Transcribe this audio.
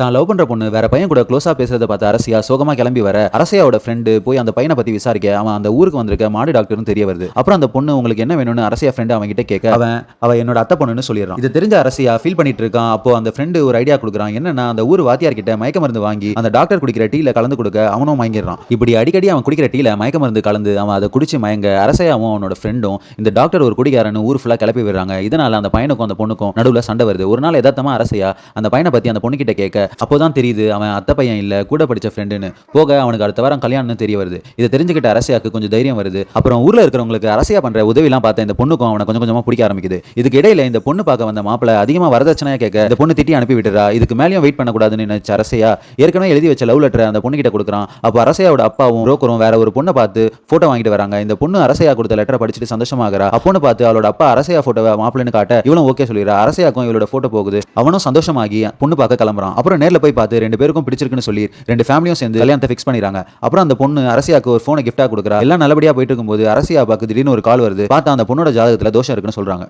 தான் லவ் பண்ற பொண்ணு வேற பையன் கூட க்ளோஸா பேசுறத பார்த்து அரசியா சோகமா கிளம்பி வர அரசியாவோட ஃப்ரெண்டு போய் அந்த பையனை பத்தி விசாரிக்க அவன் அந்த ஊருக்கு வந்திருக்க மாடு டாக்டர்னு தெரிய வருது. அப்புறம் அந்த பொண்ணு உங்களுக்கு என்ன வேணும்னு அரசியா ஃப்ரெண்டு அவன் கிட்ட கேட்க அவன் அவ என்னோட அத்தை பொண்ணுன்னு சொல்லிடுறான். இது தெரிஞ்ச அரசியா ஃபீல் பண்ணிட்டு இருக்கான். அப்போ அந்த ஃப்ரெண்டு ஒரு ஐடியா கொடுக்குறான். என்னன்னா அந்த ஊர் வாத்தியார் கிட்ட மயக்க மருந்து வாங்கி அந்த டாக்டர் குடிக்கிற டீல கலந்து கொடுக்க அவனும் வாங்கிடுறான் இப்படி அடிக்கடி அவன் குடிக்கிற டீல மயக்க மருந்து கலந்து அவன் அதை குடிச்சு மயங்க அரசையாவும் அவனோட ஃப்ரெண்டும் இந்த டாக்டர் ஒரு குடிகாரன்னு ஊர் ஃபுல்லாக கிளப்பி விடுறாங்க. இதனால அந்த பையனுக்கும் அந்த பொண்ணுக்கும் நடுவில் சண்டை வருது. ஒரு நாள் எதார்த்தமா அரசையா அந்த பையனை பத்தி அந்த பொண்ணு கிட்ட கேட்க அப்போதான் தெரியுது அவன் அத்தை பையன் இல்ல கூட படிச்ச ஃப்ரெண்டுன்னு போக அவனுக்கு அடுத்த வாரம் கல்யாணம்னு தெரிய வருது. இதை தெரிஞ்சுக்கிட்ட அரசியாக்கு கொஞ்சம் தைரியம் வருது. அப்புறம் ஊர்ல இருக்கிறவங்களுக்கு அரசியா பண்ற உதவிலாம் பார்த்த இந்த பொண்ணுக்கும் அவனை கொஞ்சம் கொஞ்சமா பிடிக்க ஆரம்பிக்குது. இதுக்கு இடையில இந்த பொண்ணு பார்க்க வந்த மாப்பிள அதிகமா வரதட்சணையா கேட்க இந்த பொண்ணு திட்டி அனுப்பி விட்டுறா இதுக்கு மேலேயும் வெயிட் பண்ணக்கூடாதுன்னு நினைச்ச அரசியா ஏற்கனவே எழுதி வச்ச லவ் லெட்டர் அந்த பொண்ணு கிட்ட கொடுக்குறான். அப்போ அரசையாவோட அப்பாவும் ரோக்கரும் வேற ஒரு பொண்ணை பார்த்து போட்டோ வாங்கிட்டு வராங்க. இந்த பொண்ணு அரசையா கொடுத்த லெட்டரை படிச்சுட்டு சந்தோஷமாகறா அப்போன்னு பார்த்து அவளோட அப்பா அரசையா போட்டோவை மாப்பிள்ளைன்னு காட்ட இவனும் ஓகே சொல்லிடுறா. அரசையாக்கும் இவளோட போட்டோ போகுது. அவனும் சந்தோஷமாகி பொண்ணு பார்க்க கிளம்புறான். அப்புறம் நேர்ல போய் பார்த்து ரெண்டு பேருக்கும் பிடிச்சிருக்குன்னு சொல்லி ரெண்டு ஃபேமிலியும் சேர்ந்து கல்யாணத்தை ஃபிக்ஸ் பண்ணிடுறாங்க. அப்புறம் அந்த பொண்ணு அரசியாக்கு ஒரு ஃபோனை கிஃப்டாக கொடுக்குறா. எல்லாம் நல்லபடியா போயிட்டு இருக்கும்போது அரசியா பாக்கு திடீர்னு ஒரு கால் வருது. பார்த்தா அந்த பொண்ணோட ஜாதகத்தில் தோஷம் இருக்குன்னு சொல்றாங்க.